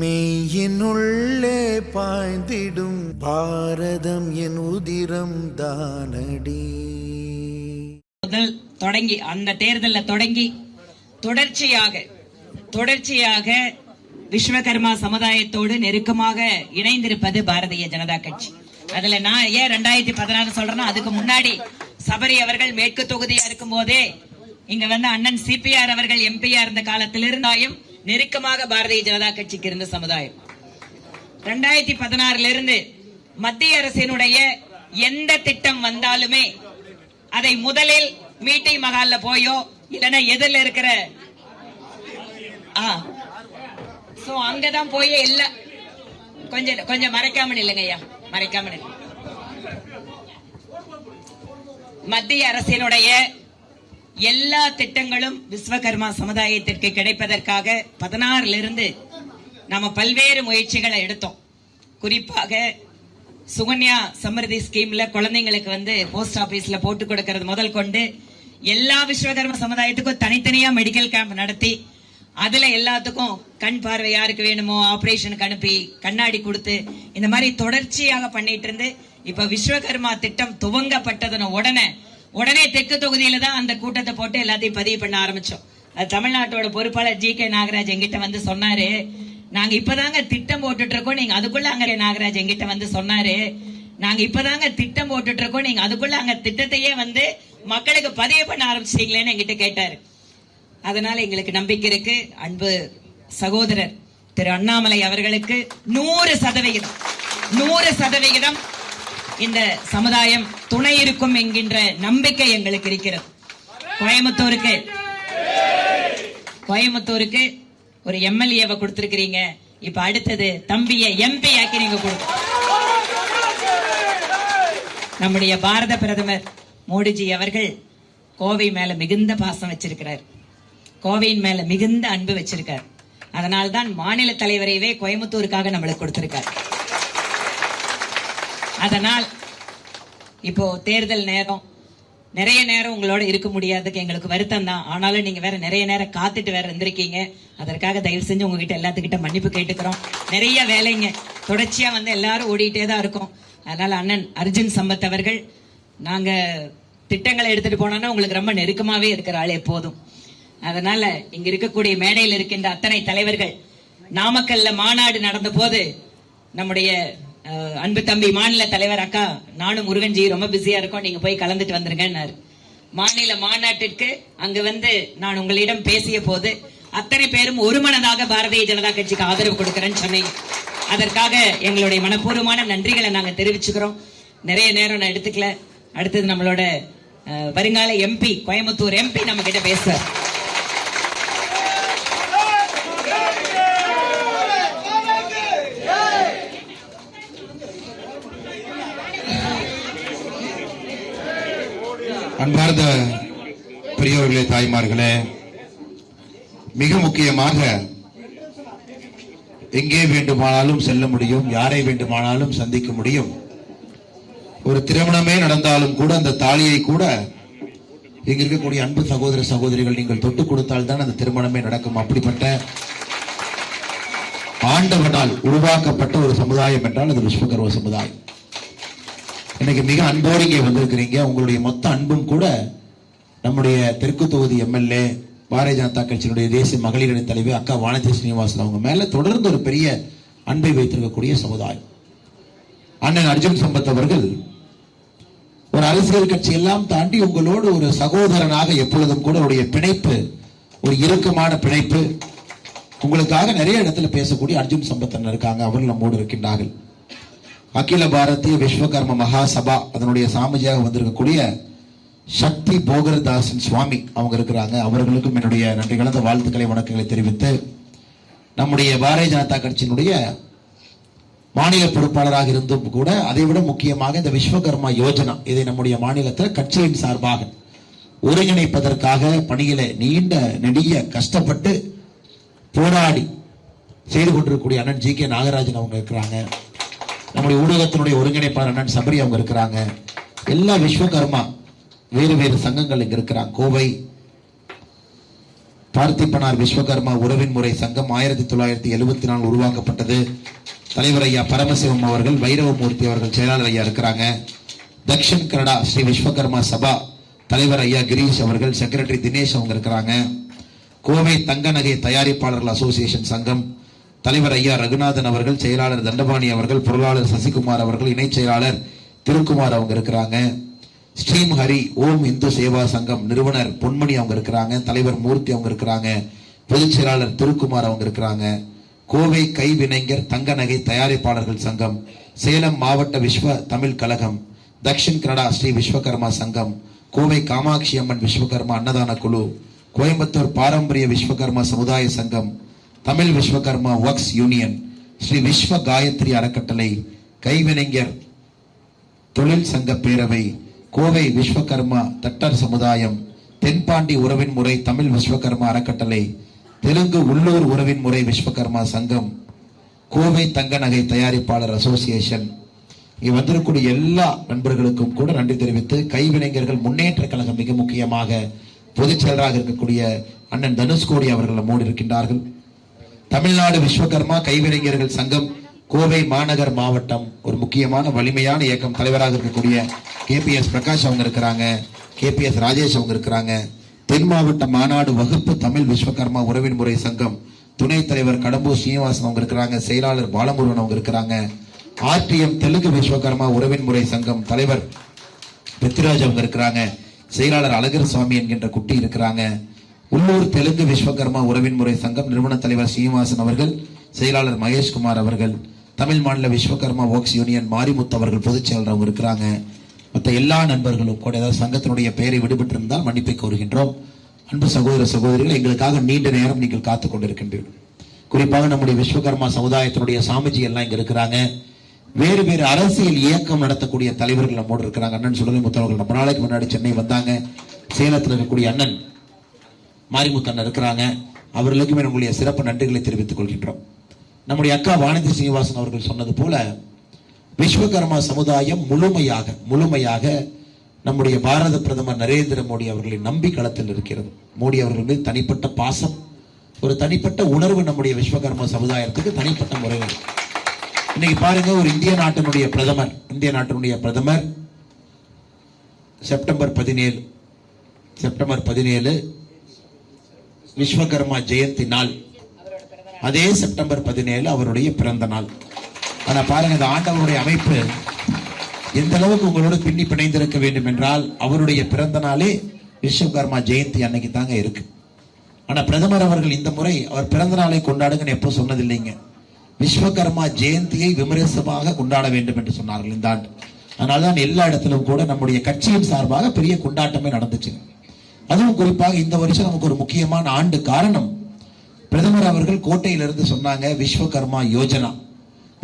மெய்யினுள்ளே பாய்ந்திடும் பாரதம் என் உதிரம் தானடி. முதல் தொடங்கி அந்த தேர்தலில் தொடங்கி தொடர்ச்சியாக தொடர்ச்சியாக விஸ்வகர்மா சமுதாயத்தோடு நெருக்கமாக இணைந்திருப்பது பாரதிய ஜனதா கட்சி. அதுல நான் ஏன் ரெண்டாயிரத்தி பதினாறு சொல்றேன்னா அதுக்கு முன்னாடி சபரி அவர்கள் மேற்கு தொகுதியா இருக்கும் போதே இங்க வந்து அண்ணன் சிபிஆர் அவர்கள் எம்பியா இருந்த காலத்திலிருந்தாயும் நெருக்கமாக பாரதிய ஜனதா கட்சிக்கு இருந்த சமுதாயம். ரெண்டாயிரத்தி பதினாறுல இருந்து மத்திய அரசினுடைய எந்த திட்டம் வந்தாலுமே அதை முதலில் மீட்டிங் மகால்ல போயோ இல்லைன்னா எதிரில் இருக்கிற ஆ. சோ அங்கதான் போய் எல்லா கொஞ்சம் கொஞ்சம் மறைக்காம இல்லைங்க ஐயா. மறைக்காம மத்திய அரசினுடைய எல்லா திட்டங்களும் விஸ்வகர்மா சமுதாயத்திற்கு கிடைப்பதற்காக பதினாறுல இருந்து நாம பல்வேறு முயற்சிகளை எடுத்தோம். குறிப்பாக சுகன்யா சமிருதி ஸ்கீம்ல குழந்தைங்களுக்கு வந்து போஸ்ட் ஆபீஸ்ல போட்டு கொடுக்கறது முதல் கொண்டு எல்லா விஸ்வகர்ம சமுதாயத்துக்கும் தனித்தனியா மெடிக்கல் கேம்ப் நடத்தி அதுல எல்லாத்துக்கும் கண் பார்வை யாருக்கு வேணுமோ ஆபரேஷனுக்கு அனுப்பி கண்ணாடி கொடுத்து இந்த மாதிரி தொடர்ச்சியாக பண்ணிட்டு இருந்து இப்ப விஸ்வகர்மா திட்டம் துவங்கப்பட்டதன உடனே உடனே தெற்கு தொகுதியில தான் அந்த கூட்டத்தை போட்டு எல்லாத்தையும் பதிவு பண்ண ஆரம்பிச்சோம். அது தமிழ்நாட்டோட பொறுப்பாளர் ஜி கே நாகராஜ் எங்கிட்ட வந்து சொன்னாரு. நாங்க இப்பதாங்க திட்டம் போட்டுட்டு இருக்கோம். நீங்க அதுக்குள்ள அங்க நாகராஜ் எங்கிட்ட வந்து சொன்னாரு. நாங்க இப்பதாங்க திட்டம் போட்டுட்டு இருக்கோம். நீங்க அதுக்குள்ள அங்க திட்டத்தையே வந்து மக்களுக்கு பதிவு பண்ண ஆரம்பிச்சிட்டீங்களேன்னு எங்கிட்ட கேட்டாரு. அதனால எங்களுக்கு நம்பிக்கை இருக்கு. அன்பு சகோதரர் திரு அண்ணாமலை அவர்களுக்கு நூறு சதவிகிதம். நூறு சதவிகிதம் இந்த சமுதாயம் துணை இருக்கும் என்கின்ற நம்பிக்கை எங்களுக்கு இருக்கிறது. கோயம்புத்தூருக்கு. கோயம்புத்தூருக்கு ஒரு எம்எல்ஏவை கொடுத்திருக்கிறீங்க. இப்ப அடுத்தது தம்பிய எம்பி ஆக்கி நீங்க கொடுக்க நம்முடைய பாரத பிரதமர் மோடிஜி அவர்கள் கோவை மேல மிகுந்த பாசம் வச்சிருக்கிறார். கோவையின் மேல மிகுந்த அன்பு வச்சிருக்கார். அதனால்தான் மாநில தலைவரையவே கோயம்புத்தூருக்காக நம்மளுக்கு கொடுத்திருக்கார். அதனால் இப்போ தேர்தல் நேரம். நிறைய நேரம் உங்களோட இருக்க முடியாதுக்கு எங்களுக்கு வருத்தம் தான். ஆனாலும் நீங்க வேற நிறைய நேரம் காத்துட்டு வேற இருந்திருக்கீங்க. அதற்காக தயவு செஞ்சு உங்ககிட்ட எல்லாத்துக்கிட்ட மன்னிப்பு கேட்டுக்கிறோம். நிறைய வேலைங்க. தொடர்ச்சியா வந்து எல்லாரும் ஓடிட்டே தான் இருக்கோம். அதனால அண்ணன் அர்ஜுன் சம்பத் அவர்கள் நாங்க திட்டங்களை எடுத்துட்டு போனோம்னா உங்களுக்கு ரொம்ப நெருக்கமாவே இருக்கிற ஆள் எப்போதும் அதனால இங்க இருக்கக்கூடிய மேடையில் இருக்கின்ற அத்தனை தலைவர்கள் நாமக்கல்ல மாநாடு நடந்த போது நம்முடைய அன்பு தம்பி மாநில தலைவர் அக்கா நானும் முருகன்ஜி ரொம்ப பிஸியா இருக்கோம். நீங்க போய் கலந்துட்டு வந்துருங்கன்னாரு. மாநில மாநாட்டிற்கு அங்கு வந்து நான் உங்களிடம் பேசிய போது அத்தனை பேரும் ஒருமனதாக பாரதிய ஜனதா கட்சிக்கு ஆதரவு கொடுக்கிறேன்னு சொன்னீங்க. அதற்காக எங்களுடைய மனப்பூர்வமான நன்றிகளை நாங்க தெரிவிச்சுக்கிறோம். நிறைய நேரம் நான் எடுத்துக்கல. அடுத்தது நம்மளோட வருங்கால எம்பி கோயம்புத்தூர் எம்பி நம்ம கிட்ட பேசுறார் அன்பார்ந்த பெரியவர்களே தாய்மார்களே மிக முக்கியமாக எங்கே வேண்டுமானாலும் செல்ல முடியும் யாரை வேண்டுமானாலும் சந்திக்க முடியும். ஒரு திருமணமே நடந்தாலும் கூட அந்த தாலியை கூட இங்க இருக்கக்கூடிய அன்பு சகோதர சகோதரிகள் நீங்கள் தொட்டு கொடுத்தால் தான் அந்த திருமணமே நடக்கும். அப்படிப்பட்ட ஆண்டவனால் உருவாக்கப்பட்ட ஒரு சமுதாயம் என்றால் அது விஸ்வகர்வ சமுதாயம். இன்னைக்கு மிக அன்போடு இங்கே வந்திருக்கிறீங்க. உங்களுடைய மொத்த அன்பும் கூட நம்முடைய தெற்கு தொகுதி எம்எல்ஏ பாரதிய ஜனதா கட்சியினுடைய தேசிய மகளிர் அணி தலைவி அக்கா வானதி ஸ்ரீனிவாசன் அவங்க மேல தொடர்ந்து ஒரு பெரிய அன்பை வைத்திருக்கக்கூடிய சமுதாயம். அண்ணன் அர்ஜுன் சம்பத் அவர்கள் ஒரு அரசியல் கட்சி எல்லாம் தாண்டி உங்களோடு ஒரு சகோதரனாக எப்பொழுதும் கூட உடைய பிணைப்பு ஒரு இறுக்கமான பிணைப்பு. உங்களுக்காக நிறைய இடத்துல பேசக்கூடிய அர்ஜுன் சம்பத்தன் இருக்காங்க. அவர்கள் நம்மோடு இருக்கின்றார்கள். அகில பாரதிய விஸ்வகர்ம மகா சபா அதனுடைய சாமிஜியாக வந்திருக்கக்கூடிய சக்தி போகர்தாசன் சுவாமி அவங்க இருக்கிறாங்க. அவர்களுக்கும் என்னுடைய நன்றி கலந்த வாழ்த்துக்களை வணக்கங்களை தெரிவித்து நம்முடைய பாரதிய ஜனதா கட்சியினுடைய மாநில பொறுப்பாளராக இருந்தும் கூட அதை விட முக்கியமாக இந்த விஸ்வகர்மா யோஜனா இதை நம்முடைய மாநிலத்தில் கட்சியின் சார்பாக ஒருங்கிணைப்பதற்காக பணியில நீண்ட நெடிய கஷ்டப்பட்டு போராடி செய்து கொண்டிருக்கக்கூடிய அண்ணன் ஜி கே நாகராஜன் அவங்க இருக்கிறாங்க. நம்முடைய ஊடகத்தினுடைய ஒருங்கிணைப்பாளர் அண்ணன் சபரி அவங்க இருக்கிறாங்க. எல்லா விஸ்வகர்மா வேறு வேறு சங்கங்கள் இங்க இருக்கிறாங்க. கோவை பார்த்திப்பனார் விஸ்வகர்மா உறவின் முறை சங்கம் ஆயிரத்தி தொள்ளாயிரத்தி எழுபத்தி நாலு உருவாக்கப்பட்டது. தலைவர் ஐயா பரமசிவம் அவர்கள் வைரவமூர்த்தி அவர்கள் செயலாளர் ஐயா இருக்கிறாங்க. தக்ஷன் கனடா ஸ்ரீ விஸ்வகர்மா சபா தலைவர் ஐயா கிரீஷ் அவர்கள் செக்ரட்டரி தினேஷ் அவங்க இருக்கிறாங்க. கோவை தங்க நகை தயாரிப்பாளர்கள் அசோசியேஷன் சங்கம் தலைவர் ஐயா ரகுநாதன் அவர்கள் செயலாளர் தண்டபாணி அவர்கள் பொருளாளர் சசிகுமார் அவர்கள் இணைச் செயலாளர் திருக்குமார் அவங்க இருக்கிறாங்க. ஸ்ரீம் ஹரி ஓம் இந்து சேவா சங்கம் நிறுவனர் பொன்மணி அவங்க இருக்கிறாங்க. தலைவர் மூர்த்தி அவங்க இருக்கிறாங்க. பொதுச் செயலாளர் திருக்குமார் அவங்க இருக்கிறாங்க. கோவை கைவினைஞர் தங்க நகை தயாரிப்பாளர்கள் சங்கம் சேலம் மாவட்ட விஸ்வ தமிழ் கழகம் தக்ஷின் கனடா ஸ்ரீ விஸ்வகர்மா சங்கம் கோவை காமாட்சி அம்மன் விஸ்வகர்மா அன்னதான குழு கோயம்புத்தூர் பாரம்பரிய விஸ்வகர்மா சமுதாய சங்கம் தமிழ் விஸ்வகர்மா ஒர்க்ஸ் யூனியன் ஸ்ரீ விஸ்வ காயத்ரி அறக்கட்டளை கைவினைஞர் தொழில் சங்க பேரவை கோவை விஸ்வகர்மா தட்டர் சமுதாயம் தென்பாண்டி உறவின் முறை தமிழ் விஸ்வகர்மா அறக்கட்டளை தெலுங்கு உள்ளூர் உறவின் முறை விஸ்வகர்மா சங்கம் கோவை தங்க நகை தயாரிப்பாளர் அசோசியேஷன். இங்கே வந்திருக்கக்கூடிய எல்லா நண்பர்களுக்கும் கூட நன்றி தெரிவித்து கைவினைஞர்கள் முன்னேற்ற கழகம் மிக முக்கியமாக பொதுச் செயலராக இருக்கக்கூடிய அண்ணன் தனுஷ்கோடி அவர்கள் மூடி இருக்கின்றார்கள். தமிழ்நாடு விஸ்வகர்மா கைவினைஞர்கள் சங்கம் கோவை மாநகர் மாவட்டம். ஒரு முக்கியமான வலிமையான இயக்கம் தலைவராக இருக்கக்கூடிய கேபிஎஸ் பிரகாஷ் அவங்க இருக்கிறாங்க. கேபிஎஸ் ராஜேஷ் அவங்க இருக்கிறாங்க. தென் மாவட்ட மாநாடு வகுப்பு தமிழ் விஸ்வகர்மா உறவின் முறை சங்கம். துணைத் தலைவர் கடம்பூர் சீனிவாசன் அவங்க இருக்கிறாங்க. செயலாளர் பாலமுருகன் அவங்க இருக்கிறாங்க. ஆர்டிஎம் தெலுங்கு விஸ்வகர்மா உறவின் முறை சங்கம் தலைவர் பிருத்திராஜ் அவங்க இருக்கிறாங்க. செயலாளர் அழகர் சுவாமி என்கின்ற குட்டி இருக்கிறாங்க. உள்ளூர் தெலுங்கு விஸ்வகர்மா உறவின் முறை சங்கம் நிறுவன தலைவர் சீனிவாசன் அவர்கள் செயலாளர் மகேஷ்குமார் அவர்கள் தமிழ் மாநில விஸ்வகர்மா ஒர்க்ஸ் யூனியன் மாரிமுத்து அவர்கள் பொதுச் செயலர் அவங்க இருக்கிறாங்க. மற்ற எல்லா நண்பர்களும் கூட ஏதாவது சங்கத்தினுடைய பெயரை விடுபட்டு இருந்தால் மன்னிப்பை கோருகின்றோம். அன்பு சகோதர சகோதரிகள் எங்களுக்காக நீண்ட நேரம் நீங்கள் காத்துக் கொண்டிருக்கின்றீர்கள். குறிப்பாக நம்முடைய விஸ்வகர்மா சமுதாயத்தினுடைய சாமிஜி எல்லாம் இங்க இருக்கிறாங்க. வேறு வேறு அரசியல் இயக்கம் நடத்தக்கூடிய தலைவர்கள் நம்மோடு இருக்கிறாங்க. அண்ணன் சுடலை முத்தவர்கள் ரொம்ப நாளைக்கு முன்னாடி சென்னை வந்தாங்க. சேலத்தில் இருக்கக்கூடிய அண்ணன் மாரிமுத்தன் இருக்கிறாங்க. அவர்களுக்குமே நம்முடைய சிறப்பு நன்றிகளை தெரிவித்துக் கொள்கின்றோம். நம்முடைய அக்கா வானதி சீனிவாசன் அவர்கள் சொன்னது போல விஸ்வகர்மா சமுதாயம் முழுமையாக முழுமையாக நம்முடைய பாரத பிரதமர் நரேந்திர மோடி அவர்களின் நம்பி களத்தில் இருக்கிறது. மோடி அவர்கள் மீது தனிப்பட்ட பாசம் ஒரு தனிப்பட்ட உணர்வு நம்முடைய விஸ்வகர்மா சமுதாயத்துக்கு தனிப்பட்ட முறைகள் இன்னைக்கு பாருங்க ஒரு இந்திய நாட்டினுடைய பிரதமர் இந்திய நாட்டினுடைய பிரதமர் செப்டம்பர் பதினேழு செப்டம்பர் பதினேழு விஸ்வகர்மா ஜெயந்தி நாள். அதே செப்டம்பர் பதினேழு அவருடைய பிறந்த நாள். ஆனா பாருங்க இந்த ஆண்டவருடைய அமைப்பு எந்த அளவுக்கு உங்களோட பின்னி பிணைந்திருக்க வேண்டும் என்றால் அவருடைய பிறந்த நாளே விஸ்வகர்மா ஜெயந்தி அன்னைக்கு தாங்க இருக்கு. ஆனா பிரதமர் அவர்கள் இந்த முறை அவர் பிறந்த நாளை கொண்டாடுங்கன்னு எப்போ சொன்னதில்லைங்க. விஸ்வகர்மா ஜெயந்தியை விமரிசமாக கொண்டாட வேண்டும் என்று சொன்னார்கள் இந்த ஆண்டு. அதனால்தான் எல்லா இடத்திலும் கூட நம்முடைய கட்சியின் சார்பாக பெரிய கொண்டாட்டமே நடந்துச்சு அதுவும் குறிப்பாக இந்த வருஷம் நமக்கு ஒரு முக்கியமான ஆண்டு காரணம். பிரதமர் அவர்கள் கோட்டையிலிருந்து சொன்னாங்க விஸ்வகர்மா யோஜனா.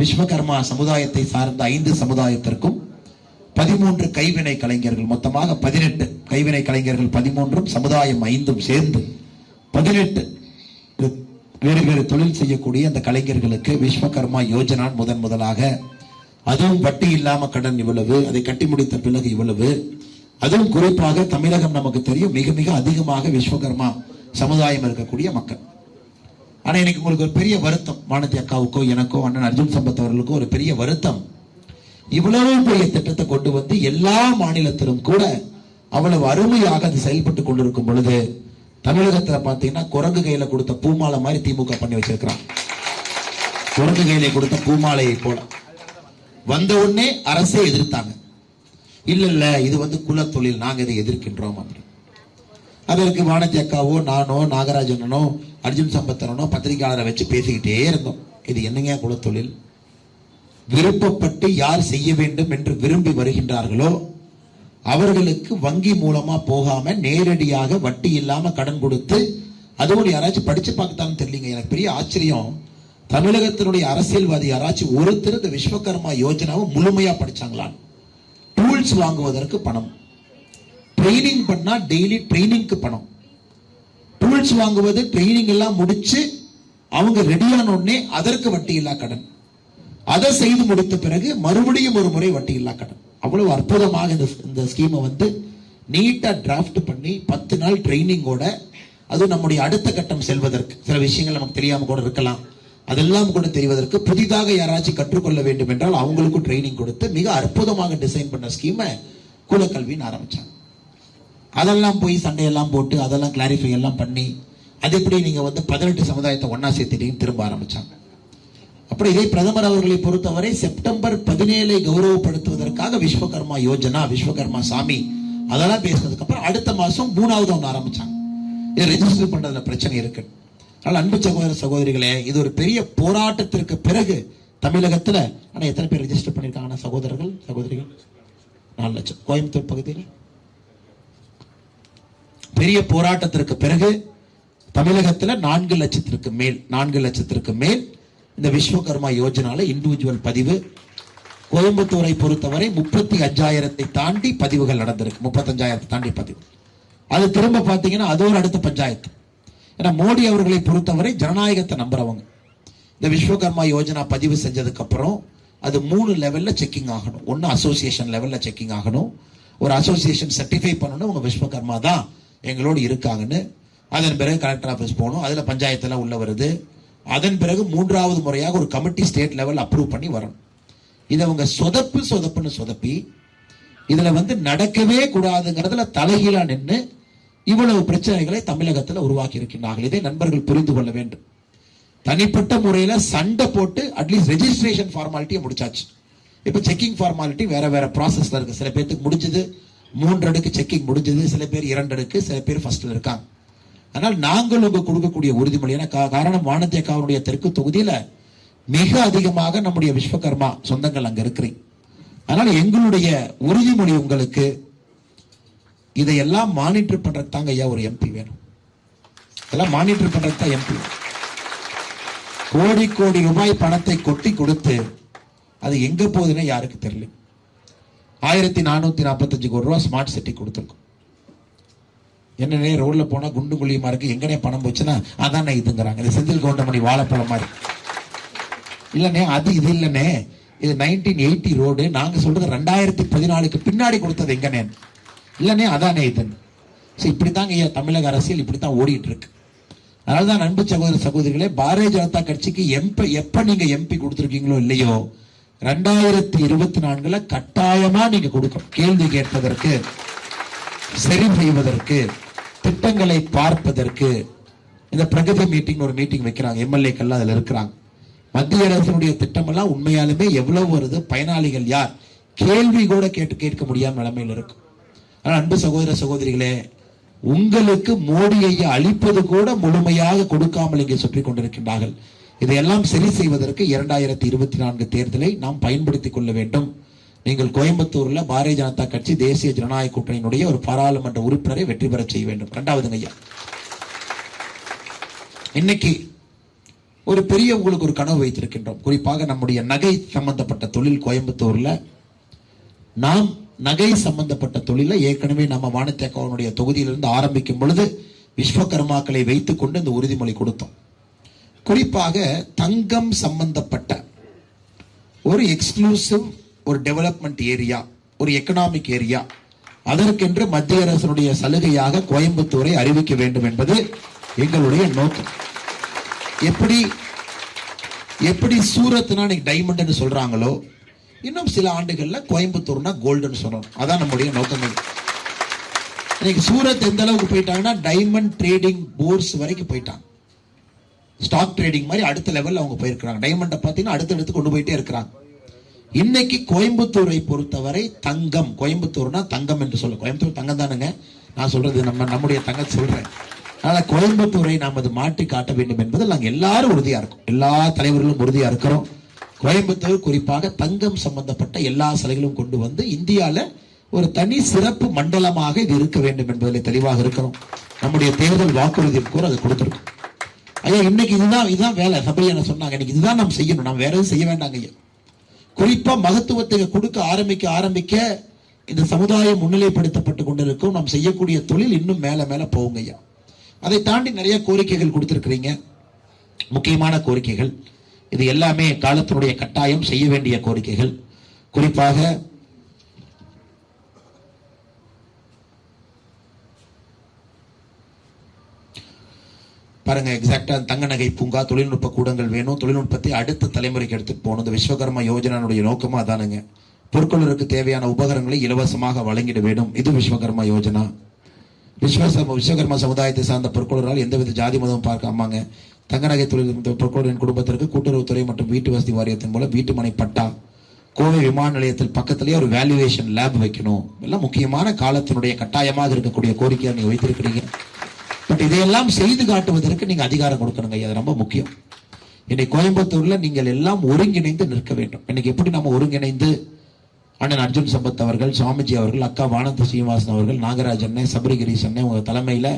விஸ்வகர்மா சமுதாயத்தை சார்ந்த ஐந்து சமுதாயத்திற்கும் பதிமூன்று கைவினை கலைஞர்கள் மொத்தமாக பதினெட்டு கைவினை கலைஞர்கள் பதிமூன்றும் சமுதாயம் ஐந்தும் சேர்ந்து பதினெட்டு வேறு வேறு தொழில் செய்யக்கூடிய அந்த கலைஞர்களுக்கு விஸ்வகர்மா யோஜனான் முதன் முதலாக. அதுவும் வட்டி இல்லாம கடன் இவ்வளவு அதை கட்டி முடித்த பிறகு இவ்வளவு. அதுவும் குறிப்பாக தமிழகம் நமக்கு தெரியும் மிக மிக அதிகமாக விஸ்வகர்மா சமுதாயம் இருக்கக்கூடிய மக்கள். ஆனா இன்னைக்கு உங்களுக்கு ஒரு பெரிய வருத்தம் வானதி அக்காவுக்கோ எனக்கோ அண்ணன் அர்ஜுன் சம்பத் அவர்களுக்கோ ஒரு பெரிய வருத்தம். இவ்வளவு பெரிய திட்டத்தை கொண்டு வந்து எல்லா மாநிலத்திலும் கூட அவ்வளவு அருமையாக அது செயல்பட்டு கொண்டிருக்கும் பொழுது தமிழகத்துல பாத்தீங்கன்னா குரங்கு கையில கொடுத்த பூமாலை மாதிரி திமுக பண்ணி வச்சிருக்கிறான் குரங்கு கையில கொடுத்த பூமாலையை போல. வந்த உடனே அரசே எதிர்த்தாங்க. இல்ல இல்ல இது வந்து குல தொழில் நாங்க இதை எதிர்க்கின்றோம் அப்படின்னு. அதற்கு வானதி அக்காவோ நானோ நாகராஜனோ அர்ஜுன் சம்பத்தனோ பத்திரிகையாளரை வச்சு பேசிக்கிட்டே இருந்தோம். இது என்னங்க குலத்தொழில்? விருப்பப்பட்டு யார் செய்ய வேண்டும் என்று விரும்பி வருகின்றார்களோ அவர்களுக்கு வங்கி மூலமா போகாம நேரடியாக வட்டி இல்லாம கடன் கொடுத்து அதோடு யாராச்சும் படிச்சு பார்க்கத்தான்னு தெரியலீங்க. எனக்கு பெரிய ஆச்சரியம். தமிழகத்தினுடைய அரசியல்வாதி யாராச்சும் ஒருத்தர் இந்த விஸ்வகர்மா யோஜனாவை முழுமையா படிச்சாங்களான்னு. டூல்ஸ் வாங்குவதற்கு பணம். ட்ரைனிங் பண்ணா டெய்லி ட்ரைனிங்க்கு பணம். டூல்ஸ் வாங்குவது ட்ரைனிங் எல்லாம் முடிச்சு அவங்க ரெடியான உடனே அதற்கு வட்டி இல்லா கடன். அதை செய்து முடித்த பிறகு மறுபடியும் ஒரு முறை வட்டி இல்லா கடன். அவ்வளவு அற்புதமாக இந்த இந்த ஸ்கீமை வந்து நீட்டா டிராஃப்ட் பண்ணி பத்து நாள் ட்ரைனிங்கோட அது நம்முடைய அடுத்த கட்டம் செல்வதற்கு சில விஷயங்கள் நமக்கு தெரியாம கூட இருக்கலாம். அதெல்லாம் கூட தெரிவதற்கு புதிதாக யாராச்சும் கற்றுக்கொள்ள வேண்டும் என்றால் அவங்களுக்கும் ட்ரைனிங் கொடுத்து மிக அற்புதமாக டிசைன் பண்ண ஸ்கீமை குலக்கல்வின்னு ஆரம்பிச்சாங்க. அதெல்லாம் போய் சண்டையெல்லாம் போட்டு அதெல்லாம் கிளாரிஃபை எல்லாம் பண்ணி அது எப்படி நீங்க வந்து பதினெட்டு சமுதாயத்தை ஒன்னா சேர்த்துட்டையும் திரும்ப ஆரம்பிச்சாங்க. அப்புறம் இதே பிரதமர் அவர்களை பொறுத்தவரை செப்டம்பர் பதினேழை கௌரவப்படுத்துவதற்காக விஸ்வகர்மா யோஜனா விஸ்வகர்மா சாமி அதெல்லாம் பேசினதுக்கு அப்புறம் அடுத்த மாசம் மூணாவது ஒன்று ஆரம்பிச்சாங்க. இதை ரெஜிஸ்டர் பண்றதுல பிரச்சனை இருக்கு. அதனால் அன்பு சகோதர சகோதரிகளே இது ஒரு பெரிய போராட்டத்திற்கு பிறகு தமிழகத்தில் ஆனால் எத்தனை பேர் ரெஜிஸ்டர் பண்ணியிருக்காங்கன்னா சகோதரர்கள் சகோதரிகள்? நாலு லட்சம். கோயம்புத்தூர் பகுதியில்? பெரிய போராட்டத்திற்கு பிறகு தமிழகத்தில் நான்கு லட்சத்திற்கு மேல் நான்கு லட்சத்திற்கு மேல் இந்த விஸ்வகர்மா யோஜனால இண்டிவிஜுவல் பதிவு கோயம்புத்தூரை பொறுத்தவரை முப்பத்தி அஞ்சாயிரத்தை தாண்டி பதிவுகள் நடந்திருக்கு. முப்பத்தஞ்சாயிரத்தை தாண்டி பதிவு. அது திரும்ப பார்த்தீங்கன்னா அது ஒரு அடுத்த பஞ்சாயத்து. ஏன்னா மோடி அவர்களை பொறுத்தவரை ஜனநாயகத்தை நம்புறவங்க. இந்த விஸ்வகர்மா யோஜனா பதிவு செஞ்சதுக்கு அப்புறம் அது மூணு லெவல்ல செக்கிங் ஆகணும். ஒன்று அசோசியேஷன் லெவல்ல செக்கிங் ஆகணும். ஒரு அசோசியேஷன் சர்டிஃபை பண்ணணும். உங்கள் விஸ்வகர்மா தான் எங்களோடு இருக்காங்கன்னு. அதன் பிறகு கலெக்டர் ஆஃபீஸ் போகணும். அதில் பஞ்சாயத்தெல்லாம் உள்ள வருது. அதன் பிறகு மூன்றாவது முறையாக ஒரு கமிட்டி ஸ்டேட் லெவல் அப்ரூவ் பண்ணி வரணும். இதை அவங்க சொதப்பு சொதப்புன்னு சொதப்பி இதில் வந்து நடக்கவே கூடாதுங்கிறதுல தலைகீழா நின்று இவ்வளவு பிரச்சனைகளை தமிழகத்தில் உருவாக்கி இருக்கின்றார்கள் இதை நண்பர்கள் புரிந்து கொள்ள வேண்டும். தனிப்பட்ட முறையில சண்டை போட்டு அட்லீஸ்ட் ரெஜிஸ்ட்ரேஷன் ஃபார்மாலிட்டியை முடிச்சாச்சு. இப்ப செக்கிங் ஃபார்மாலிட்டி வேற வேற ப்ராசஸ்ல இருக்கு. சில பேர்த்துக்கு முடிஞ்சது. மூன்று அடுக்கு செக்கிங் முடிஞ்சது. சில பேர் இரண்டு அடுக்கு சில பேர் ஃபர்ஸ்ட்ல இருக்காங்க. ஆனால் நாங்கள் உங்க கொடுக்கக்கூடிய உறுதிமொழி. ஏன்னா காரணம் வானத்தேக்காவுடைய தெற்கு தொகுதியில மிக அதிகமாக நம்முடைய விஸ்வகர்மா சொந்தங்கள் அங்க இருக்கிறீங்க. அதனால எங்களுடைய உறுதிமொழி உங்களுக்கு இதையெல்லாம் மானிட்டர் பண்றது தாங்க ஐயா ஒரு எம்பி வேணும். இதெல்லாம் மானிட்டர் பண்றது தான் எம்பி கோடி கோடி ரூபாய் பணத்தை கொட்டி கொடுத்து அது எங்க போகுதுன்னு யாருக்கு தெரியல. ஆயிரத்தி நானூத்தி நாற்பத்தஞ்சு கோடி ரூபா ஸ்மார்ட் சிட்டி கொடுத்துருக்கோம். என்னன்னே ரோட்ல போனா குண்டு குழியுமா இருக்கு? எங்கனே பணம் போச்சுன்னா அதானே இதுங்கிறாங்க. இது செந்தில் கவுண்டமணி வாழைப்பழம் மாதிரி. இல்லனே அது இது இல்லனே. இது நைன்டீன் எயிட்டி ரோடு நாங்க சொல்றது ரெண்டாயிரத்தி பதினாலுக்கு பின்னாடி கொடுத்தது எங்கனே இல்லைனே அதானே இதுன்னு ஸோ இப்படி தாங்க ஐயா தமிழக அரசியல் இப்படி தான் ஓடிட்டு இருக்கு அதனாலதான் அன்பு சகோதர சகோதரிகளே பாரதிய ஜனதா கட்சிக்கு எம்ப எப்போ நீங்கள் எம்பி கொடுத்துருக்கீங்களோ இல்லையோ ரெண்டாயிரத்தி இருபத்தி நான்குல கட்டாயமா நீங்க கொடுக்கணும். கேள்வி கேட்பதற்கு சரி செய்வதற்கு திட்டங்களை பார்ப்பதற்கு. இந்த பிரகதி மீட்டிங் ஒரு மீட்டிங் வைக்கிறாங்க எம்எல்ஏக்கள் அதில் இருக்கிறாங்க. மத்திய அரசினுடைய திட்டமெல்லாம் உண்மையாலுமே எவ்வளவு வருது? பயனாளிகள் யார்? கேள்வி கூட கேட்டு கேட்க முடியாமல் நிலைமையில் இருக்கும் அன்பு சகோதர சகோதரிகளே உங்களுக்கு மோடியை அழிப்பது கூட முழுமையாக கொடுக்காமல் இங்கே சுற்றி கொண்டிருக்கின்றார்கள். இதையெல்லாம் சரி செய்வதற்கு இரண்டாயிரத்தி இருபத்தி நான்கு தேர்தலை நாம் பயன்படுத்திக் கொள்ள வேண்டும். நீங்கள் கோயம்புத்தூர்ல பாரதிய ஜனதா கட்சி தேசிய ஜனநாயக கூட்டணியினுடைய ஒரு பாராளுமன்ற உறுப்பினரை வெற்றி பெறச் செய்ய வேண்டும். இரண்டாவது ஐயா. இன்னைக்கு ஒரு பெரிய உங்களுக்கு ஒரு கனவு வைத்திருக்கின்றோம். குறிப்பாக நம்முடைய நகை சம்பந்தப்பட்ட தொழில் கோயம்புத்தூர்ல நாம் நகை சம்பந்தப்பட்ட தொழிலை ஏற்கனவே நம்ம வானத்தேக்கவனுடைய தொகுதியிலிருந்து ஆரம்பிக்கும் பொழுது விஸ்வகர்மாக்களை வைத்துக்கொண்டு இந்த உறுதிமொழி கொடுத்தோம். குறிப்பாக தங்கம் சம்பந்தப்பட்ட ஒரு எக்ஸ்க்ளூசிவ் ஒரு டெவலப்மெண்ட் ஏரியா ஒரு எக்கனாமிக் ஏரியா அதற்கென்று மத்திய அரசனுடைய சலுகையாக கோயம்புத்தூரை அறிவிக்க வேண்டும் என்பது எங்களுடைய நோக்கம். எப்படி எப்படி சூரத்னா இன்னைக்கு டைமண்ட்னு சொல்றாங்களோ இன்னும் சில ஆண்டுகளில் கோயம்புத்தூர்னா கோல்டுன்னு சொல்லணும் அதான் நம்முடைய நோக்கங்கள் இன்னைக்கு சூரத் எந்த அளவுக்கு போயிட்டாங்கன்னா டைமண்ட் ட்ரேடிங் போர்ட்ஸ் வரைக்கும் போயிட்டாங்க ஸ்டாக் ட்ரேடிங் மாதிரி அடுத்த லெவலில் அவங்க போயிருக்கிறாங்க. டைமண்டை பார்த்தீங்கன்னா அடுத்தடுத்து கொண்டு போயிட்டே இருக்கிறாங்க. இன்னைக்கு கோயம்புத்தூரை பொறுத்தவரை தங்கம் கோயம்புத்தூர்னா தங்கம் என்று சொல்ல கோயம்புத்தூர் தங்கம் தானுங்க. நான் சொல்றது நம்ம நம்முடைய தங்க சொல்றேன். அதனால கோயம்புத்தூரை நாம் அது மாற்றி காட்ட வேண்டும் என்பதில் நாங்கள் எல்லாரும் உறுதியா இருக்கோம். எல்லா தலைவர்களும் உறுதியா இருக்கிறோம். கோயம்புத்தூர் குறிப்பாக தங்கம் சம்பந்தப்பட்ட எல்லா சிலைகளும் கொண்டு வந்து இந்தியால ஒரு தனி சிறப்பு மண்டலமாக இது இருக்க வேண்டும் என்பதில் தெளிவாக இருக்கணும். நம்முடைய தேர்தல் வாக்குறுதி கூட அது கொடுத்துருக்கும். ஐயா இன்னைக்கு இதுதான் இதுதான் வேலை. சபை என்ன சொன்னாங்க? இன்னைக்கு இதுதான் நாம் செய்யணும். நம்ம வேற எதுவும் செய்ய வேண்டாங்க ஐயா. குறிப்பா மகத்துவத்தை கொடுக்க ஆரம்பிக்க ஆரம்பிக்க இந்த சமுதாயம் முன்னிலைப்படுத்தப்பட்டு கொண்டிருக்கும். நாம் செய்யக்கூடிய தொழில் இன்னும் மேல மேல போகுங்க ஐயா. அதை தாண்டி நிறைய கோரிக்கைகள் கொடுத்துருக்கிறீங்க. முக்கியமான கோரிக்கைகள். இது எல்லாமே காலத்தினுடைய கட்டாயம் செய்ய வேண்டிய கோரிக்கைகள். குறிப்பாக பாருங்க எக்ஸாக்டா தங்க நகை பூங்கா தொழில்நுட்ப கூடங்கள் வேணும். தொழில்நுட்பத்தை அடுத்த தலைமுறைக்கு எடுத்துட்டு போகணும். இந்த விஸ்வகர்மா யோஜனாவுடைய நோக்கமா அதானுங்க பொற்கொள்ளருக்கு தேவையான உபகரணங்களை இலவசமாக வழங்கிட வேண்டும். இது விஸ்வகர்மா யோஜனா. விஸ்வ விஸ்வகர்மா சமுதாயத்தை சார்ந்த பொற்கொள்ளரால் எந்தவித ஜாதி மதமும் பார்க்காமாங்க. தங்க நகை தொழில் இந்த குடும்பத்திற்கு கூட்டுறவுத்துறை மற்றும் வீட்டு வசதி வாரியத்தின் மூலம் வீட்டு மனை பட்டா கோவை விமான நிலையத்தில் பக்கத்திலேயே ஒரு வேல்யூவேஷன் லேப் வைக்கணும். எல்லாம் முக்கியமான காலத்தினுடைய கட்டாயமாக இருக்கக்கூடிய கோரிக்கையை நீங்க வைத்திருக்கிறீங்க. பட் இதையெல்லாம் செய்து காட்டுவதற்கு நீங்க அதிகாரம் கொடுக்கணுங்க. அது ரொம்ப முக்கியம். இன்னைக்கு கோயம்புத்தூர்ல நீங்கள் எல்லாம் ஒருங்கிணைந்து நிற்க வேண்டும். இன்னைக்கு எப்படி நம்ம ஒருங்கிணைந்து அண்ணன் அர்ஜுன் சம்பத் அவர்கள் சுவாமிஜி அவர்கள் அக்கா வானந்த சீனிவாசன் அவர்கள் நாகராஜ் அண்ணன் சபரிகிரீஷ் அண்ணன் உங்க தலைமையில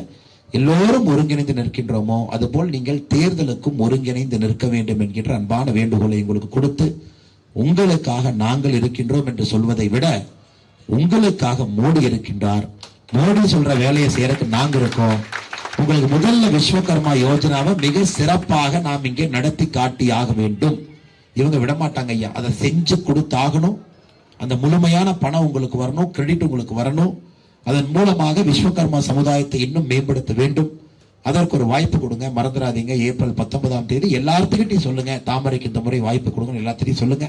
எல்லோரும் ஒருங்கிணைந்து நிற்கின்றோமோ அதுபோல் நீங்கள் தேர்தலுக்கும் ஒருங்கிணைந்து நிற்க வேண்டும் என்கின்ற அன்பான வேண்டுகோளை உங்களுக்கு கொடுத்து உங்களுக்காக நாங்கள் இருக்கின்றோம் என்று சொல்வதை விட உங்களுக்காக மோடி இருக்கின்றார். மோடி சொல்ற வேலையை செய்யறதுக்கு நாங்க இருக்கோம். உங்களுக்கு முதல்ல விஸ்வகர்மா யோஜனாவை மிக சிறப்பாக நாம் இங்கே நடத்தி காட்டி ஆக வேண்டும். இவங்க விடமாட்டாங்க ஐயா. அதை செஞ்சு கொடுத்தாகணும். அந்த முழுமையான பணம் உங்களுக்கு வரணும் கிரெடிட் உங்களுக்கு வரணும். அதன் மூலமாக விஸ்வகர்மா சமுதாயத்தை இன்னும் மேம்படுத்த வேண்டும். அதற்கு ஒரு வாய்ப்பு கொடுங்க. மறந்துடாதீங்க. ஏப்ரல் பத்தொன்பதாம் தேதி எல்லாத்துக்கிட்டையும் சொல்லுங்க. தாமரைக்கு இந்த முறை வாய்ப்பு கொடுங்க எல்லாத்திட்டையும் சொல்லுங்க.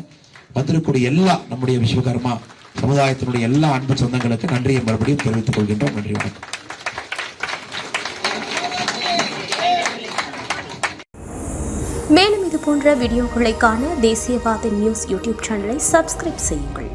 வந்திருக்கக்கூடிய எல்லா நம்முடைய விஸ்வகர்மா சமுதாயத்தினுடைய எல்லா அன்பு சொந்தங்களுக்கு நன்றியை மறுபடியும் தெரிவித்துக் கொள்கின்றோம். நன்றி வணக்கம். மேலும் இது போன்ற வீடியோக்களை காண தேசியவாத நியூஸ் யூடியூப் சேனலை சப்ஸ்கிரைப் செய்யுங்கள்.